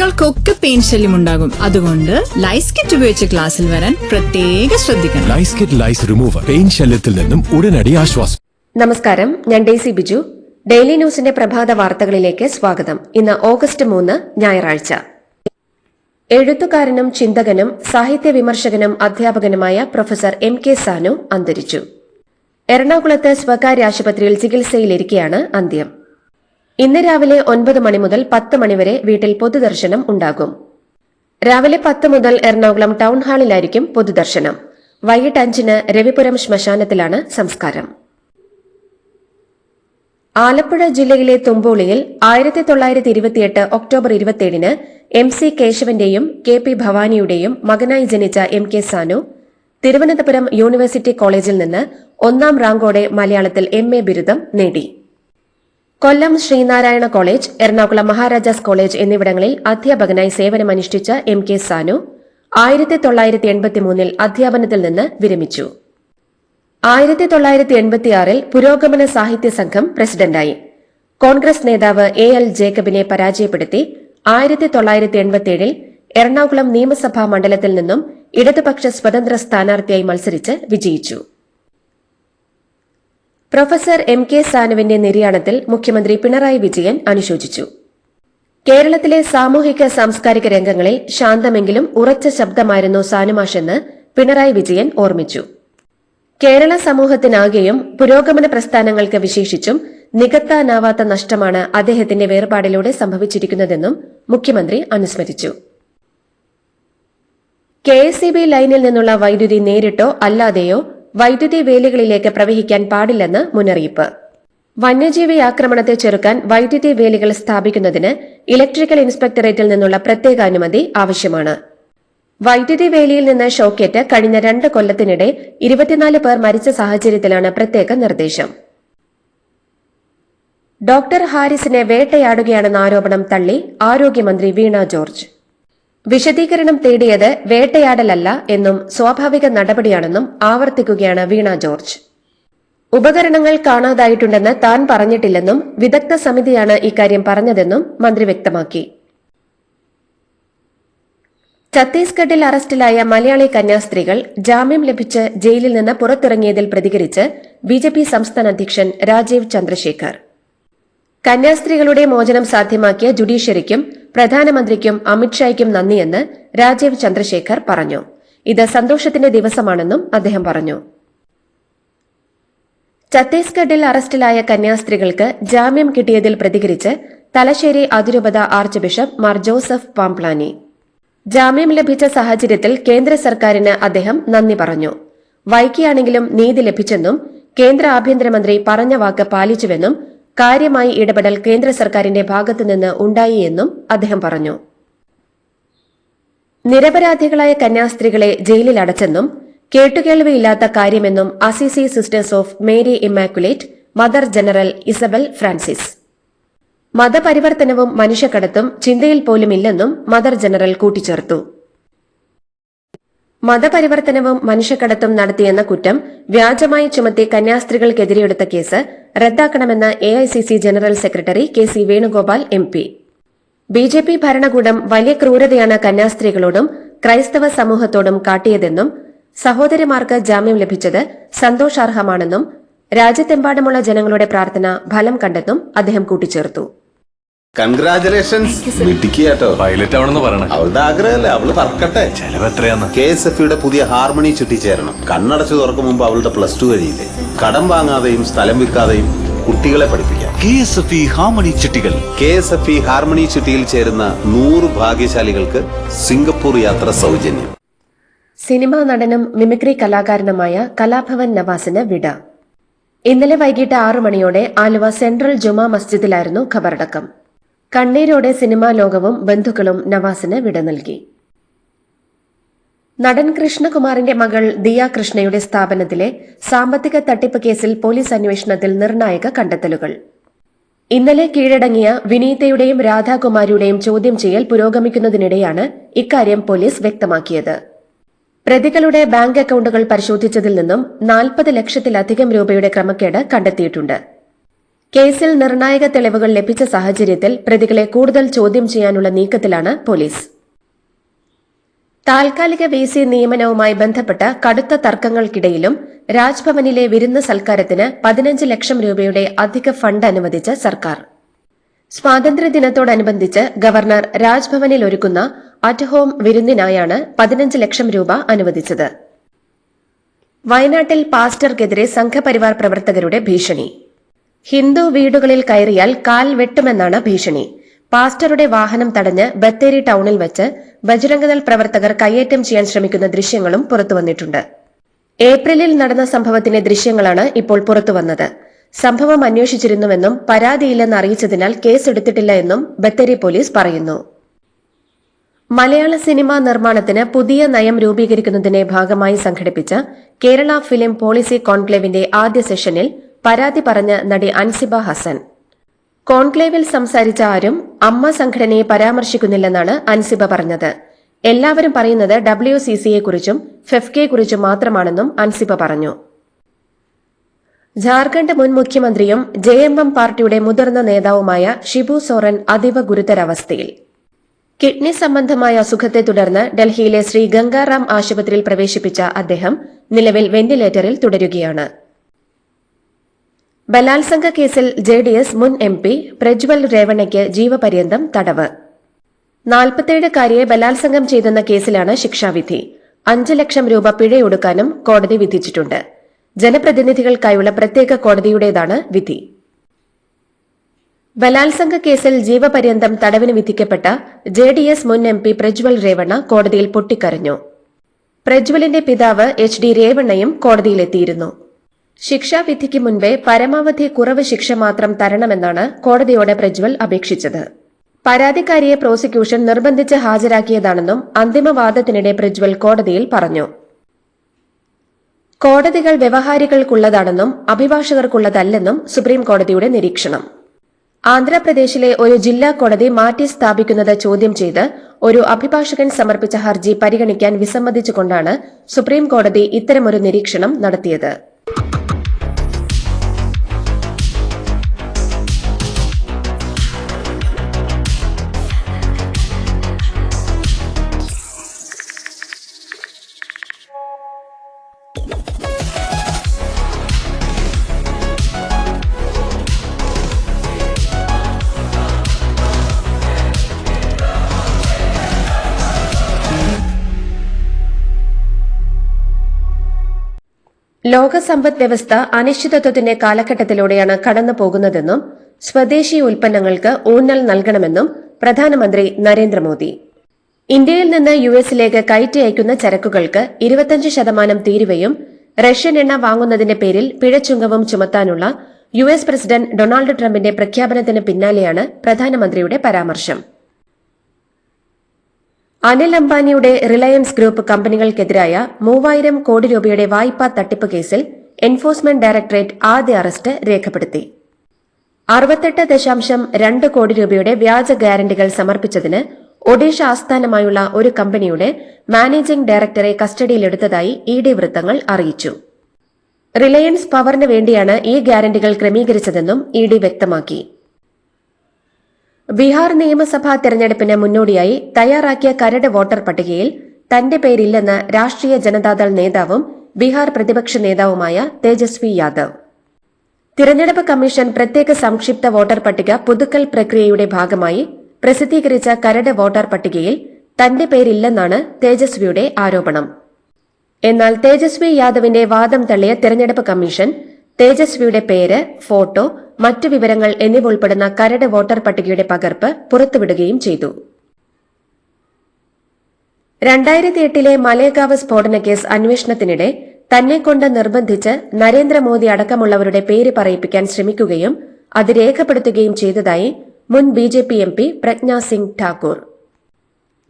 കുട്ടികൾക്കൊക്കെ പെയിൻ ശല്യം ഉണ്ടാകും. അതുകൊണ്ട് ലൈസ് കിറ്റ് ഉപയോഗിച്ച് ക്ലാസ്സിൽ വരാൻ പ്രത്യേക ശ്രദ്ധിക്കണം. Lice kit lice remover pain ശല്യത്തിൽ നിന്നും ഉടനടി ആശ്വാസം. നമസ്കാരം ഞാൻ ഡെയ്സി ബിജു. ഡെയിലി ന്യൂസിന്റെ പ്രഭാത വാർത്തകളിലേക്ക് സ്വാഗതം. ഇന്ന് ഓഗസ്റ്റ് മൂന്ന് ഞായറാഴ്ച. എഴുത്തുകാരനും ചിന്തകനും സാഹിത്യ വിമർശകനും അധ്യാപകനുമായ പ്രൊഫസർ എം കെ സാനു അന്തരിച്ചു. എറണാകുളത്ത് സ്വകാര്യ ആശുപത്രിയിൽ ചികിത്സയിലിരിക്കെയാണ് അന്ത്യം. ഇന്ന് രാവിലെ ഒൻപത് മണി മുതൽ പത്ത് മണിവരെ വീട്ടിൽ പൊതുദർശനം ഉണ്ടാകും. രാവിലെ പത്ത് മുതൽ എറണാകുളം ടൗൺ ഹാളിലായിരിക്കും പൊതുദർശനം. വൈകിട്ട് അഞ്ചിന് രവിപുരം ശ്മശാനത്തിലാണ് സംസ്കാരം. ആലപ്പുഴ ജില്ലയിലെ തുമ്പോളിയിൽ ആയിരത്തി തൊള്ളായിരത്തി ഇരുപത്തിയെട്ട് ഒക്ടോബർ ഇരുപത്തിയേഴിന് എം സി കേശവന്റെയും കെ പി ഭവാനിയുടെയും മകനായി ജനിച്ച M K Sanu Thiruvananthapuram university കോളേജിൽ നിന്ന് ഒന്നാം റാങ്കോടെ മലയാളത്തിൽ എം എ ബിരുദം നേടി. കൊല്ലം ശ്രീനാരായണ കോളേജ് എറണാകുളം മഹാരാജാസ് കോളേജ് എന്നിവിടങ്ങളിൽ അധ്യാപകനായി സേവനമനുഷ്ഠിച്ച എം കെ സാനു ആയിരത്തി തൊള്ളായിരത്തി എൺപത്തിമൂന്നിൽ അധ്യാപനത്തിൽ നിന്ന് വിരമിച്ചു. ആയിരത്തി തൊള്ളായിരത്തി എൺപത്തിയാറിൽ പുരോഗമന സാഹിത്യ സംഘം പ്രസിഡന്റായി. കോൺഗ്രസ് നേതാവ് എ എൽ ജേക്കബിനെ പരാജയപ്പെടുത്തി ആയിരത്തി തൊള്ളായിരത്തി എൺപത്തിയേഴിൽ എറണാകുളം നിയമസഭാ മണ്ഡലത്തിൽ നിന്നും ഇടതുപക്ഷ സ്വതന്ത്ര സ്ഥാനാർത്ഥിയായി മത്സരിച്ച് വിജയിച്ചു. പ്രൊഫസർ എം കെ സാനുവിന്റെ നിര്യാണത്തിൽ മുഖ്യമന്ത്രി പിണറായി വിജയൻ അനുശോചിച്ചു. കേരളത്തിലെ സാമൂഹിക സാംസ്കാരിക രംഗങ്ങളിൽ ശാന്തമെങ്കിലും ഉറച്ച ശബ്ദമായിരുന്നു സാനുമാഷെന്ന് പിണറായി വിജയൻ ഓർമ്മിച്ചു. കേരള സമൂഹത്തിനാകെയും പുരോഗമന പ്രസ്ഥാനങ്ങൾക്ക് വിശേഷിച്ചും നികത്താനാവാത്ത നഷ്ടമാണ് അദ്ദേഹത്തിന്റെ വേർപാടിലൂടെ സംഭവിച്ചിരിക്കുന്നതെന്നും മുഖ്യമന്ത്രി അനുസ്മരിച്ചു. കെ എസ് ബി ലൈനിൽ നിന്നുള്ള വൈദ്യുതി നേരിട്ടോ അല്ലാതെയോ വൈദ്യുതി വേലികളിലേക്ക് പ്രവഹിക്കാൻ പാടില്ലെന്ന് മുന്നറിയിപ്പ്. വന്യജീവി ആക്രമണത്തെ ചെറുക്കാൻ വൈദ്യുതി വേലികൾ സ്ഥാപിക്കുന്നതിന് ഇലക്ട്രിക്കൽ ഇൻസ്പെക്ടറേറ്റിൽ നിന്നുള്ള പ്രത്യേക അനുമതി ആവശ്യമാണ്. വൈദ്യുതി വേലിയിൽ നിന്ന് ഷോക്കേറ്റ് കഴിഞ്ഞ രണ്ട് കൊല്ലത്തിനിടെ ഇരുപത്തിനാല് പേർ മരിച്ച സാഹചര്യത്തിലാണ് പ്രത്യേക നിർദ്ദേശം. ഡോക്ടർ ഹാരിസിനെ വേട്ടയാടുകയാണെന്ന ആരോപണം തള്ളി ആരോഗ്യമന്ത്രി വീണ ജോർജ്. വിശദീകരണം തേടിയത് വേട്ടയാടലല്ല എന്നും സ്വാഭാവിക നടപടിയാണെന്നും ആവർത്തിക്കുകയാണ് വീണ ജോർജ്. ഉപകരണങ്ങൾ കാണാതായിട്ടുണ്ടെന്ന് താൻ പറഞ്ഞിട്ടില്ലെന്നും വിദഗ്ധ സമിതിയാണ് ഇക്കാര്യം പറഞ്ഞതെന്നും മന്ത്രി വ്യക്തമാക്കി. ഛത്തീസ്ഗഡിൽ അറസ്റ്റിലായ മലയാളി കന്യാസ്ത്രീകൾ ജാമ്യം ലഭിച്ച് ജയിലിൽ നിന്ന് പുറത്തിറങ്ങിയതിൽ പ്രതികരിച്ച് ബിജെപി സംസ്ഥാന അധ്യക്ഷൻ രാജീവ് ചന്ദ്രശേഖർ. കന്യാസ്ത്രീകളുടെ മോചനം സാധ്യമാക്കിയ ജുഡീഷ്യറിക്കും പ്രധാനമന്ത്രിക്കും അമിത്ഷായ്ക്കും നന്ദിയെന്ന് രാജീവ് ചന്ദ്രശേഖർ പറഞ്ഞു. ഇത് സന്തോഷത്തിന്റെ ദിവസമാണെന്നും അദ്ദേഹം പറഞ്ഞു. ഛത്തീസ്ഗഡിൽ അറസ്റ്റിലായ കന്യാസ്ത്രീകൾക്ക് ജാമ്യം കിട്ടിയതിൽ പ്രതികരിച്ച് തലശ്ശേരി അതിരൂപത archbishop Mar Joseph Pamplany. ജാമ്യം ലഭിച്ച സാഹചര്യത്തിൽ കേന്ദ്ര സർക്കാരിന് അദ്ദേഹം നന്ദി പറഞ്ഞു. വൈകിയാണെങ്കിലും നീതി ലഭിച്ചെന്നും കേന്ദ്ര ആഭ്യന്തരമന്ത്രി പറഞ്ഞ വാക്ക് പാലിച്ചുവെന്നും കാര്യമായി ഇടപെടൽ കേന്ദ്ര സർക്കാരിന്റെ ഭാഗത്തുനിന്ന് ഉണ്ടായി എന്നും അദ്ദേഹം പറഞ്ഞു. നിരപരാധികളായ കന്യാസ്ത്രീകളെ ജയിലിൽ അടച്ചെന്നും കേട്ടുകേൾവിയില്ലാത്ത കാര്യമെന്നും Assisi sisters of Mary Immaculate mother general Isabel Francis. മതപരിവർത്തനവും മനുഷ്യക്കടത്തും ചിന്തയിൽ പോലുമില്ലെന്നും മദർ ജനറൽ കൂട്ടിച്ചേർത്തു. മതപരിവർത്തനവും മനുഷ്യക്കടത്തും നടത്തിയെന്ന കുറ്റം വ്യാജമായി ചുമത്തി കന്യാസ്ത്രീകൾക്കെതിരെയെടുത്ത കേസ് റദ്ദാക്കണമെന്ന് A general secretary K C Venugopal M P. B J P ഭരണകൂടം വലിയ ക്രൂരതയാണ് കന്യാസ്ത്രീകളോടും ക്രൈസ്തവ സമൂഹത്തോടും കാട്ടിയതെന്നും സഹോദരിമാർക്ക് ജാമ്യം ലഭിച്ചത് സന്തോഷാർഹമാണെന്നും രാജ്യത്തെമ്പാടുമുള്ള ജനങ്ങളുടെ പ്രാർത്ഥന ഫലം കണ്ടെന്നും അദ്ദേഹം കൂട്ടിച്ചേർത്തു. കൺഗ്രാചുലേഷൻസ് മിടുക്കിയാട്ടോ പൈലറ്റ് ആവണമെന്ന് പറയണേ. അവളുടെ ആഗ്രഹമല്ലേ? അവൾ പറക്കട്ടെ. ചെലവ് എത്രയാന്ന് കെ എസ് എഫ് യുടെ പുതിയ ഹാർമണി ചുറ്റിച്ചേരണം കണ്ണടച്ചു തുറക്കും മുമ്പ് അവളുടെ പ്ലസ് ടു കഴിയില്ലേ? കടം വാങ്ങാതെയും സ്ഥലം വിൽക്കാതെയും കുട്ടികളെ പഠിപ്പിക്കാം. K S F E harmony ചിട്ടികൾ K S F E harmony ചിട്ടിയിൽ ചേരുന്ന നൂറ് ഭാഗ്യശാലികൾക്ക് സിംഗപ്പൂർ യാത്ര സൗജന്യം. സിനിമാ നടനും മിമിക്രി കലാകാരനുമായ കലാഭവൻ നവാസിന് വിട. ഇന്നലെ വൈകിട്ട് ആറു മണിയോടെ ആലുവ സെൻട്രൽ ജുമാ മസ്ജിദിലായിരുന്നു ഖബറടക്കം. കണ്ണീരോടെ സിനിമാ ലോകവും ബന്ധുക്കളും നവാസിന് വിട നൽകി. നടൻ കൃഷ്ണകുമാറിന്റെ മകൾ ദിയ കൃഷ്ണയുടെ സ്ഥാപനത്തിലെ സാമ്പത്തിക തട്ടിപ്പ് കേസിൽ പോലീസ് അന്വേഷണത്തിൽ നിർണായക കണ്ടെത്തലുകൾ. ഇന്നലെ കീഴടങ്ങിയ വിനീതയുടെയും രാധാകുമാരിയുടെയും ചോദ്യം ചെയ്യൽ പുരോഗമിക്കുന്നതിനിടെയാണ് ഇക്കാര്യം പോലീസ് വ്യക്തമാക്കിയത്. പ്രതികളുടെ ബാങ്ക് അക്കൌണ്ടുകൾ പരിശോധിച്ചതിൽ നിന്നും നാൽപ്പത് ലക്ഷത്തിലധികം രൂപയുടെ ക്രമക്കേട് കണ്ടെത്തിയിട്ടുണ്ട്. കേസിൽ നിർണായക തെളിവുകൾ ലഭിച്ച സാഹചര്യത്തിൽ പ്രതികളെ കൂടുതൽ ചോദ്യം ചെയ്യാനുള്ള നീക്കത്തിലാണ് പോലീസ്. താൽക്കാലിക വി സി നിയമനവുമായി ബന്ധപ്പെട്ട കടുത്ത തർക്കങ്ങൾക്കിടയിലും രാജ്ഭവനിലെ വിരുന്ന് സൽക്കാരത്തിന് പതിനഞ്ച് ലക്ഷം രൂപയുടെ അധിക ഫണ്ട് അനുവദിച്ച സർക്കാർ. സ്വാതന്ത്ര്യദിനത്തോടനുബന്ധിച്ച് ഗവർണർ രാജ്ഭവനിൽ ഒരുക്കുന്ന അറ്റ് ഹോം വിരുന്നിനായാണ് പതിനഞ്ച് ലക്ഷം രൂപ അനുവദിച്ചത്. വയനാട്ടിൽ പാസ്റ്റർക്കെതിരെ സംഘപരിവാർ പ്രവർത്തകരുടെ ഭീഷണി. ഹിന്ദു വീടുകളിൽ കയറിയാൽ കാൽ വെട്ടുമെന്നാണ് ഭീഷണി. പാസ്റ്ററുടെ വാഹനം തടഞ്ഞ് ബത്തേരി ടൌണിൽ വെച്ച് ബജരംഗദൾ പ്രവർത്തകർ കയ്യേറ്റം ചെയ്യാൻ ശ്രമിക്കുന്ന ദൃശ്യങ്ങളും പുറത്തുവന്നിട്ടുണ്ട് ഏപ്രിലിൽ നടന്ന സംഭവത്തിന്റെ ദൃശ്യങ്ങളാണ് ഇപ്പോൾ പുറത്തുവന്നത് സംഭവം അന്വേഷിച്ചിരുന്നുവെന്നും പരാതിയില്ലെന്ന് അറിയിച്ചതിനാൽ കേസെടുത്തിട്ടില്ല എന്നും ബത്തേരി പോലീസ് പറയുന്നു. മലയാള സിനിമാ നിർമ്മാണത്തിന് പുതിയ നയം രൂപീകരിക്കുന്നതിന്റെ ഭാഗമായി സംഘടിപ്പിച്ച കേരള ഫിലിം പോളിസി കോൺക്ലേവിന്റെ ആദ്യ സെഷനിൽ പരാതി പറഞ്ഞ് നടി അൻസിബ ഹസൻ. കോൺക്ലേവിൽ സംസാരിച്ച ആരും അമ്മ സംഘടനയെ പരാമർശിക്കുന്നില്ലെന്നാണ് അൻസിബ പറഞ്ഞത്. എല്ലാവരും പറയുന്നത് ഡബ്ല്യു സി സിയെക്കുറിച്ചും ഫെഫ്കയെക്കുറിച്ചും മാത്രമാണെന്നും അൻസിബ പറഞ്ഞു. ജാർഖണ്ഡ് മുൻ മുഖ്യമന്ത്രിയും ജെ എം എം പാർട്ടിയുടെ മുതിർന്ന നേതാവുമായ ഷിബു സോറൻ അതീവ ഗുരുതരാവസ്ഥയിൽ. കിഡ്നി സംബന്ധമായ അസുഖത്തെ തുടർന്ന് ഡൽഹിയിലെ ശ്രീ ഗംഗാറാം ആശുപത്രിയിൽ പ്രവേശിപ്പിച്ച അദ്ദേഹം നിലവിൽ വെന്റിലേറ്ററിൽ തുടരുകയാണ്. ബലാത്സംഗ കേസിൽ ജെ ഡി എസ് മുൻ എം പി പ്രജ്വൽ രേവണയ്ക്ക് ജീവപര്യന്തം തടവ്. നാൽപ്പത്തേഴുകാരിയെ ബലാത്സംഗം ചെയ്തെന്ന കേസിലാണ് ശിക്ഷാവിധി. അഞ്ച് ലക്ഷം രൂപ പിഴയൊടുക്കാനും കോടതി വിധിച്ചിട്ടുണ്ട്. ജനപ്രതിനിധികൾക്കായുള്ള പ്രത്യേക കോടതിയുടേതാണ് വിധി. ബലാത്സംഗ കേസിൽ ജീവപര്യന്തം തടവിന് വിധിക്കപ്പെട്ട ജെ ഡി എസ് മുൻ എം പി പ്രജ്വൽ രേവണ്ണ കോടതിയിൽ പൊട്ടിക്കരഞ്ഞു. പ്രജ്വലിന്റെ പിതാവ് എച്ച് ഡി രേവണ്ണയും കോടതിയിലെത്തിയിരുന്നു. ശിക്ഷാവിധിക്ക് മുൻപേ പരമാവധി കുറവ് ശിക്ഷ മാത്രം തരണമെന്നാണ് കോടതിയോട് പ്രജ്വൽ അപേക്ഷിച്ചത്. പരാതിക്കാരിയെ പ്രോസിക്യൂഷൻ നിർബന്ധിച്ച് ഹാജരാക്കിയതാണെന്നും അന്തിമവാദത്തിനിടെ പ്രജ്വൽ കോടതിയിൽ പറഞ്ഞു. കോടതികൾ വ്യവഹാരികൾക്കുള്ളതാണെന്നും അഭിഭാഷകർക്കുള്ളതല്ലെന്നും സുപ്രീം കോടതിയുടെ നിരീക്ഷണം. ആന്ധ്രാപ്രദേശിലെ ഒരു ജില്ലാ കോടതി മാറ്റി സ്ഥാപിക്കുന്നത് ചോദ്യം ചെയ്ത് ഒരു അഭിഭാഷകൻ സമർപ്പിച്ച ഹർജി പരിഗണിക്കാൻ വിസമ്മതിച്ചുകൊണ്ടാണ് സുപ്രീം കോടതി ഇത്തരമൊരു നിരീക്ഷണം നടത്തിയത്. ലോക സമ്പദ് വ്യവസ്ഥ അനിശ്ചിതത്വത്തിന്റെ കാലഘട്ടത്തിലൂടെയാണ് കടന്നു പോകുന്നതെന്നും സ്വദേശി ഉൽപ്പന്നങ്ങൾക്ക് ഊന്നൽ നൽകണമെന്നും പ്രധാനമന്ത്രി നരേന്ദ്രമോദി. ഇന്ത്യയിൽ നിന്ന് യു എസിലേക്ക് കയറ്റി അയക്കുന്ന ചരക്കുകൾക്ക് ഇരുപത്തഞ്ച് ശതമാനം തീരുവയും റഷ്യൻ എണ്ണ വാങ്ങുന്നതിന്റെ പേരിൽ പിഴച്ചുങ്കവും ചുമത്താനുള്ള യു എസ് പ്രസിഡന്റ് ഡൊണാൾഡ് ട്രംപിന്റെ പ്രഖ്യാപനത്തിന് പിന്നാലെയാണ് പ്രധാനമന്ത്രിയുടെ പരാമർശം. അനിൽ അംബാനിയുടെ റിലയൻസ് ഗ്രൂപ്പ് കമ്പനികൾക്കെതിരായ മൂവായിരം കോടി രൂപയുടെ വായ്പാ തട്ടിപ്പ് കേസിൽ എൻഫോഴ്സ്മെന്റ് ഡയറക്ടറേറ്റ് ആദ്യ അറസ്റ്റ് രേഖപ്പെടുത്തി. അറുപത്തെട്ട് ദശാംശം രണ്ട് കോടി രൂപയുടെ വ്യാജ ഗ്യാരണ്ടികൾ സമർപ്പിച്ചതിന് ഒഡീഷ ആസ്ഥാനമായുള്ള ഒരു കമ്പനിയുടെ മാനേജിംഗ് ഡയറക്ടറെ കസ്റ്റഡിയിലെടുത്തതായി ഇ ഡി വൃത്തങ്ങൾ അറിയിച്ചു. റിലയൻസ് പവറിന് വേണ്ടിയാണ് ഈ ഗ്യാരണ്ടികൾ ക്രമീകരിച്ചതെന്നും ഇ ഡി വ്യക്തമാക്കി. ബീഹാർ നിയമസഭാ തെരഞ്ഞെടുപ്പിന് മുന്നോടിയായി തയ്യാറാക്കിയ കരട് വോട്ടർ പട്ടികയിൽ തന്റെ പേരില്ലെന്ന് രാഷ്ട്രീയ ജനതാദൾ നേതാവും ബീഹാർ പ്രതിപക്ഷ നേതാവുമായ തേജസ്വി യാദവ്. തിരഞ്ഞെടുപ്പ് കമ്മീഷൻ പ്രത്യേക സംക്ഷിപ്ത വോട്ടർ പട്ടിക പുതുക്കൽ പ്രക്രിയയുടെ ഭാഗമായി പ്രസിദ്ധീകരിച്ച കരട് വോട്ടർ പട്ടികയിൽ തന്റെ പേരില്ലെന്നാണ് തേജസ്വിയുടെ ആരോപണം. എന്നാൽ തേജസ്വി യാദവിന്റെ വാദം തള്ളിയ തിരഞ്ഞെടുപ്പ് കമ്മീഷൻ തേജസ്വിയുടെ പേര് ഫോട്ടോ മറ്റു വിവരങ്ങൾ എന്നിവ ഉൾപ്പെടുന്ന കരട് വോട്ടർ പട്ടികയുടെ പകർപ്പ് പുറത്തുവിടുകയും ചെയ്തു. രണ്ടായിരത്തി എട്ടിലെ മലേഗാവ് സ്ഫോടന കേസ് അന്വേഷണത്തിനിടെ തന്നെക്കൊണ്ട് നിർബന്ധിച്ച് നരേന്ദ്രമോദി അടക്കമുള്ളവരുടെ പേര് പറയിപ്പിക്കാൻ ശ്രമിക്കുകയും അത് രേഖപ്പെടുത്തുകയും ചെയ്തതായി മുൻ B J P M P Pragya Singh Thakur.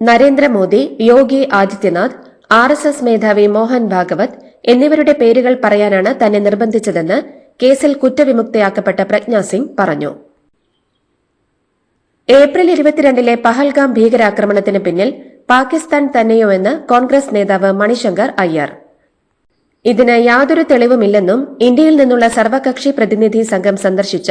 Narendra Modi Yogi Adityanath R S S മേധാവി മോഹൻ ഭാഗവത് എന്നിവരുടെ പേരുകൾ പറയാനാണ് തന്നെ നിർബന്ധിച്ചതെന്ന് കേസിൽ കുറ്റവിമുക്തയാക്കപ്പെട്ട പ്രജ്ഞാ സിംഗ് പറഞ്ഞു. ഏപ്രിൽ ഇരുപത്തിരണ്ടിലെ പഹൽഗാം ഭീകരാക്രമണത്തിന് പിന്നിൽ പാകിസ്ഥാൻ തന്നെയോ എന്ന് കോൺഗ്രസ് നേതാവ് മണിശങ്കർ അയ്യർ. ഇതിന് യാതൊരു തെളിവുമില്ലെന്നും ഇന്ത്യയിൽ നിന്നുള്ള സർവകക്ഷി പ്രതിനിധി സംഘം സന്ദർശിച്ച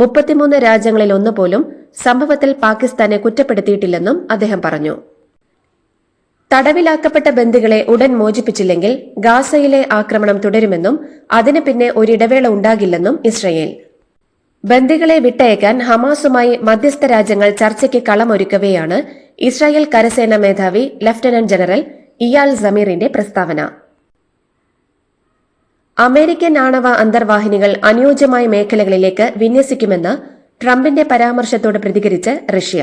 മുപ്പത്തിമൂന്ന് രാജ്യങ്ങളിൽ ഒന്നുപോലും സംഭവത്തിൽ പാകിസ്ഥാനെ കുറ്റപ്പെടുത്തിയിട്ടില്ലെന്നും അദ്ദേഹം പറഞ്ഞു. തടവിലാക്കപ്പെട്ട ബന്ദികളെ ഉടൻ മോചിപ്പിച്ചില്ലെങ്കിൽ ഗാസയിലെ ആക്രമണം തുടരുമെന്നും അതിന് പിന്നെ ഒരിടവേള ഉണ്ടാകില്ലെന്നും ഇസ്രയേൽ. ബന്ദികളെ വിട്ടയക്കാൻ ഹമാസുമായി മധ്യസ്ഥ രാജ്യങ്ങൾ ചർച്ചയ്ക്ക് കളമൊരുക്കവെയാണ് ഇസ്രായേൽ കരസേന മേധാവി ലഫ്റ്റനന്റ് ജനറൽ ഇയാൽ സമീറിന്റെ പ്രസ്താവന. അമേരിക്കൻ ആണവ അന്തർവാഹിനികൾ അനുയോജ്യമായ മേഖലകളിലേക്ക് വിന്യസിക്കുമെന്ന് ട്രംപിന്റെ പരാമർശത്തോട് പ്രതികരിച്ച് റഷ്യ.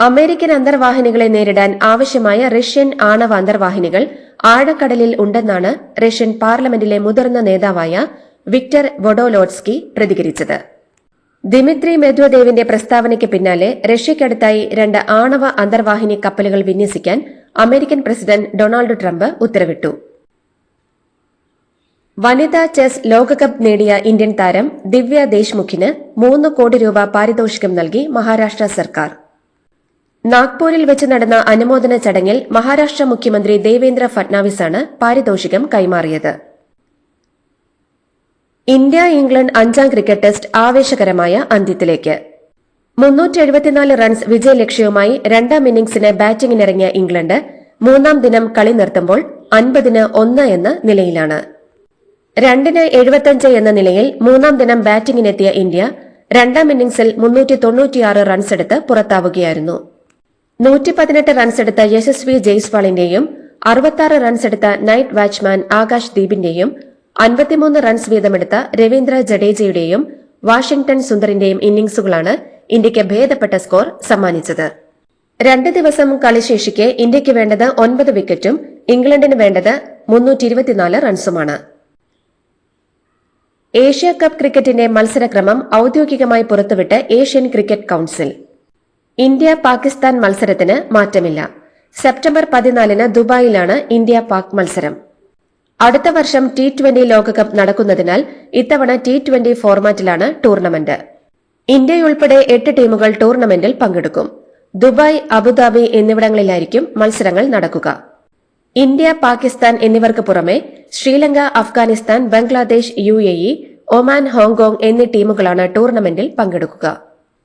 അമേരിക്കൻ അന്തർവാഹിനികളെ നേരിടാൻ ആവശ്യമായ റഷ്യൻ ആണവ അന്തർവാഹിനികൾ ആഴക്കടലിൽ ഉണ്ടെന്നാണ് റഷ്യൻ പാർലമെന്റിലെ മുതിർന്ന നേതാവായ വിക്ടർ വൊഡോലോഡ്സ്കി പ്രതികരിച്ചത്. ദിമിത്രി മെദ്വദേവിന്റെ പ്രസ്താവനയ്ക്ക് പിന്നാലെ റഷ്യയ്ക്കടുത്തായി രണ്ട് ആണവ അന്തർവാഹിനി കപ്പലുകൾ വിന്യസിക്കാൻ അമേരിക്കൻ പ്രസിഡന്റ് ഡൊണാൾഡ് ട്രംപ് ഉത്തരവിട്ടു. വനിതാ ചെസ് ലോകകപ്പ് നേടിയ ഇന്ത്യൻ താരം ദിവ്യ ദേശ്മുഖിന് മൂന്ന് കോടി രൂപ പാരിതോഷികം നൽകി മഹാരാഷ്ട്ര സർക്കാർ. നാഗ്പൂരിൽ വെച്ച് നടന്ന അനുമോദന ചടങ്ങിൽ മഹാരാഷ്ട്ര മുഖ്യമന്ത്രി ദേവേന്ദ്ര ഫട്നാവിസാണ് പാരിതോഷികം കൈമാറിയത്. ഇന്ത്യ ഇംഗ്ലണ്ട് അഞ്ചാം ക്രിക്കറ്റ് ടെസ്റ്റ് ആവേശകരമായ അന്ത്യത്തിലേക്ക്. മുന്നൂറ്റി എഴുപത്തിനാല് റൺസ് വിജയലക്ഷ്യവുമായി രണ്ടാം ഇന്നിംഗ്സിന് ബാറ്റിംഗിനിറങ്ങിയ ഇംഗ്ലണ്ട് മൂന്നാം ദിനം കളി നിർത്തുമ്പോൾ അൻപതിന് ഒന്ന് എന്ന നിലയിലാണ്. രണ്ടിന് എഴുപത്തിയഞ്ച് എന്ന നിലയിൽ മൂന്നാം ദിനം ബാറ്റിംഗിനെത്തിയ ഇന്ത്യ രണ്ടാം ഇന്നിംഗ്സിൽ മുന്നൂറ്റി തൊണ്ണൂറ്റിയാറ് റൺസെടുത്ത് പുറത്താവുകയായിരുന്നു. നൂറ്റി പതിനെട്ട് റൺസെടുത്ത യശസ്വി ജയ്സ്വാളിന്റെയും റൺസ് എടുത്ത നൈറ്റ് വാച്ച്മാൻ ആകാശ് ദീപിന്റെയും അൻപത്തിമൂന്ന് റൺസ് വീതമെടുത്ത രവീന്ദ്ര ജഡേജയുടെയും വാഷിംഗ്ടൺ സുന്ദറിന്റെയും ഇന്നിംഗ്സുകളാണ് ഇന്ത്യയ്ക്ക് ഭേദപ്പെട്ട സ്കോർ സമ്മാനിച്ചത്. രണ്ട് ദിവസം കളിശേഷിക്കെ ഇന്ത്യയ്ക്ക് വേണ്ടത് ഒൻപത് വിക്കറ്റും ഇംഗ്ലണ്ടിന് വേണ്ടത് മുന്നൂറ്റി ഇരുപത്തിനാല് റൺസുമാണ് ഏഷ്യ കപ്പ് ക്രിക്കറ്റിന്റെ മത്സരക്രമം ഔദ്യോഗികമായി പുറത്തുവിട്ട് Asian cricket council. India Pakistan മത്സരത്തിന് മാറ്റമില്ല. സെപ്റ്റംബർ പതിനാലിന് ദുബായിലാണ് ഇന്ത്യ പാക് മത്സരം. അടുത്ത വർഷം ടി ട്വന്റി ലോകകപ്പ് നടക്കുന്നതിനാൽ ഇത്തവണ ടി ട്വന്റി ഫോർമാറ്റിലാണ് ടൂർണമെന്റ്. ഇന്ത്യയുൾപ്പെടെ എട്ട് ടീമുകൾ ടൂർണമെന്റിൽ പങ്കെടുക്കും. ദുബായ് അബുദാബി എന്നിവിടങ്ങളിലായിരിക്കും മത്സരങ്ങൾ നടക്കുക. ഇന്ത്യ പാകിസ്ഥാൻ എന്നിവർക്ക് പുറമെ Sri Lanka Afghanistan Bangladesh U Oman Hong Kong എന്നീ ടീമുകളാണ് ടൂർണമെന്റിൽ പങ്കെടുക്കുക.